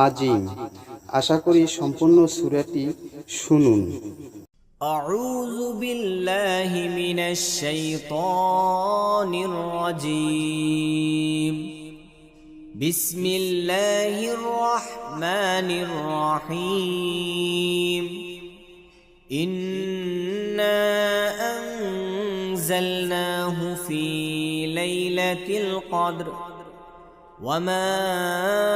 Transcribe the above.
আজিম আশা করি সম্পূর্ণ সুরাটি শুনুন أعوذ بالله من الشيطان الرجيم بسم الله الرحمن الرحيم إنا أنزلناه في ليلة القدر وما